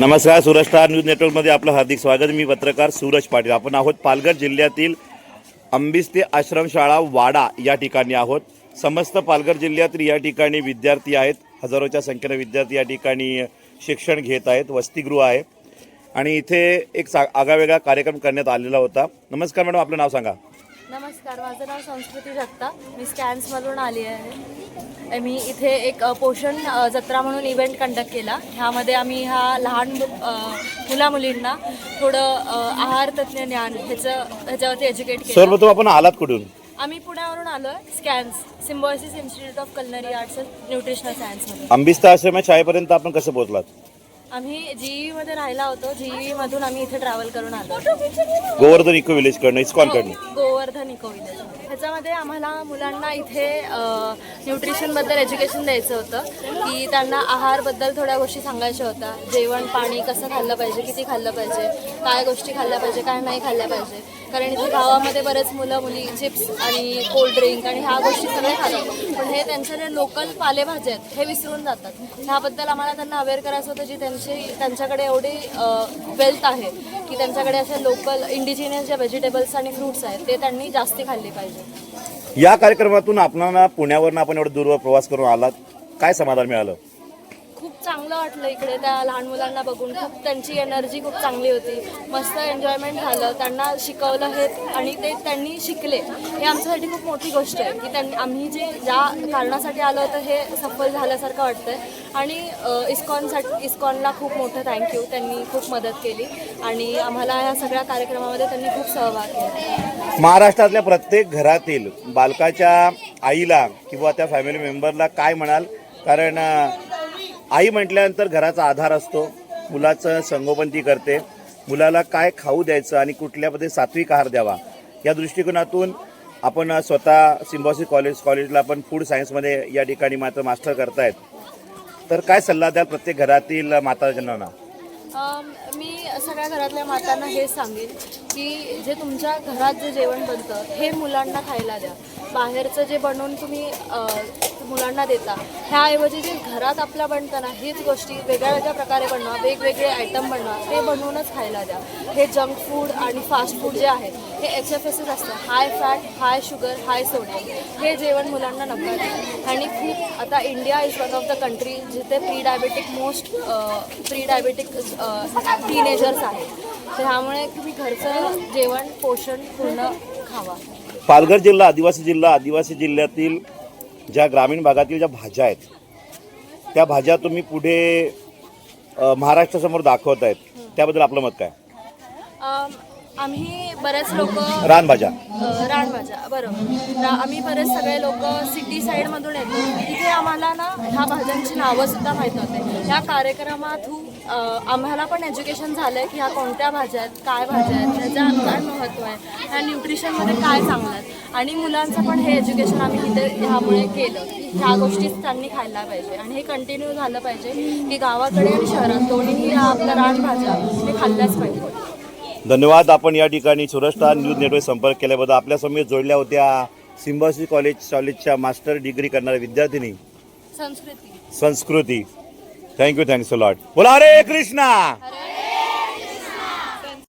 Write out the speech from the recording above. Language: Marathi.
नमस्कार सूरज स्टार न्यूज नेटवर्कमध्ये आपलं हार्दिक स्वागत. मी पत्रकार सूरज पाटील. आपण आहोत पालघर जिल्ह्यातील अंबिस्ते आश्रमशाळा वाडा या ठिकाणी आहोत. समस्त पालघर जिल्ह्यातील या ठिकाणी विद्यार्थी आहेत. हजारोच्या संख्येने विद्यार्थी या ठिकाणी शिक्षण घेत आहेत. वसतिगृह आहे. आणि इथे एक सा आगळावेगळा कार्यक्रम करण्यात आलेला होता. नमस्कार मॅडम आपलं नाव सांगा. नमस्कार माझं नाव संस्कृती जगताप मी स्कॅन्समधून आली आहे. मी इथे एक पोषण जत्रा म्हणून इव्हेंट कंडक्ट केला. ह्यामध्ये आम्ही ह्या लहान मुला मुलींना थोडं आहार तज्ज्ञ ज्ञान ह्याचं ह्याच्यावरती एज्युकेट केलं. सर्वप्रथम आपण आलात कुठून? आम्ही पुण्यावरून आलो आहे SCANS Symbiosis institute of culinary arts and nutritional सायन्समधून. अंबिस्ता आश्रम शाळेपर्यंत आपण कसं पोहोचलात? आम्ही जीई मध्ये राहिला होतो. जीई मधून आम्ही इथे ट्रॅव्हल करून आलो. गोवर्धन इको विलेजकडनं इस्कॉनकडनं. गोवर्धन इको विलेज ह्याच्यामध्ये आम्हाला मुलांना इथे न्यूट्रिशनबद्दल एज्युकेशन द्यायचं होतं. की त्यांना आहारबद्दल थोड्या गोष्टी सांगायच्या होत्या. जेवण पाणी कसं खाल्लं पाहिजे किती खाल्लं पाहिजे काय गोष्टी खाल्ल्या पाहिजे काय नाही खाल्ल्या पाहिजे. कारण इथे गावामध्ये बरेच मुलं मुली चिप्स आणि कोल्ड ड्रिंक आणि ह्या गोष्टी सगळ्या खातात. पण हे त्यांच्या जे लोकल पालेभाज्या आहेत हे विसरून जातात. ह्याबद्दल आम्हाला त्यांना अवेअर करायचं होतं जी त्यांची त्यांच्याकडे एवढी वेल्थ आहे की त्यांच्याकडे असे लोकल इंडिजिनियस ज्या व्हेजिटेबल्स आणि फ्रुट्स आहेत ते त्यांनी जास्ती खाल्ली पाहिजे. या कार्यक्रमातून आपणाला पुण्यावरनं आपण एवढं दूरवर प्रवास करून आलात. काय समाधान मिळालं? चांगलं वाटलं इकडे. त्या लहान मुलांना बघून खूप त्यांची एनर्जी खूप चांगली होती. मस्त एन्जॉयमेंट झालं. त्यांना शिकवलं हे आणि ते त्यांनी शिकले. हे आमच्यासाठी खूप मोठी गोष्ट आहे की त्यांनी आम्ही जे ज्या कारणासाठी आलो होतं हे सफल झाल्यासारखं वाटतंय. आणि इस्कॉनसाठी इस्कॉनला खूप मोठं थँक्यू त्यांनी खूप मदत केली. आणि आम्हाला ह्या सगळ्या कार्यक्रमामध्ये त्यांनी खूप सहभाग केला. महाराष्ट्रातल्या प्रत्येक घरातील बालकाच्या आईला किंवा त्या फॅमिली मेंबरला काय म्हणाल? कारण आई म्हटल्यानंतर घराचा आधार असतो मुलाचं संगोपन ती करते मुलाला काय खाऊ द्यायचं आणि कुठल्यामध्ये सात्विक आहार द्यावा या दृष्टिकोनातून आपण स्वतः सिम्बॉसी कॉलेज कॉलेजला आपण फूड सायन्समध्ये या ठिकाणी मात्र मास्टर करतायत. तर काय सल्ला द्याल प्रत्येक घरातील माताजनांना? मी सगळ्या घरातल्या मातांना हे सांगेन की जे तुमच्या घरात जे जेवण बनतं हे मुलांना खायला द्या. बाहेरचं जे बनवून तुम्ही मुलांना देता ह्याऐवजी जे घरात आपल्या बनताना हीच गोष्टी वेगळ्या वेगळ्या प्रकारे बनवा वेगवेगळे आयटम बनवा ते बनवूनच खायला द्या. हे जंक फूड आणि फास्ट फूड जे आहे हे एच एफ एसच असतं high fat high sugar high sodium हे जेवण मुलांना नको द्या आणि खूप आता India is one of the country जिथे pre diabetic most pre diabetic teenagers आहेत. त्यामुळे ह्यामुळे तुम्ही घरचं जेवण पोषण पूर्ण खावा. पालघर जिल्हा आदिवासी जिल्हा आदिवासी जिल्ह्यातील ज्या ग्रामीण भागातील ज्या भाज्या आहेत त्या भाज्या तुम्ही पुढे महाराष्ट्रासमोर दाखवत आहेत त्याबद्दल आपलं मत काय? आम्ही बरेच लोक रानभाज्या. भाज्या बरोबर. आम्ही बरेच सगळे लोक सिटी साईडमधून येतो. तिथे आम्हाला ना ह्या भाज्यांची नावंसुद्धा माहीत होते ह्या कार्यक्रमातून आम्हाला पण एज्युकेशन झालं आहे की ह्या कोणत्या भाज्या आहेत काय भाज्या आहेत त्याचं काय महत्त्व आहे ह्या न्यूट्रिशनमध्ये काय चांगलं आहे. आणि मुलांचं पण हे एज्युकेशन आम्ही तिथे ह्यामुळे केलं ह्या गोष्टी त्यांनी खायला पाहिजे. आणि हे कंटिन्यू झालं पाहिजे की गावाकडे आणि शहरात दोन्हीही ह्या आपल्या रानभाज्या हे खाल्ल्याच पाहिजे. धन्यवाद. आपण या ठिकाणी सुरस्टार न्यूज नेटवर्क संपर्क केल्याबद्दल आपल्यासमोर जोडल्या होत्या सिम्बॉसी कॉलेज कॉलेजच्या मास्टर डिग्री करणाऱ्या विद्यार्थिनी. संस्कृती. संस्कृती. थँक्यू थँक्स लॉट बोला हरे कृष्णा!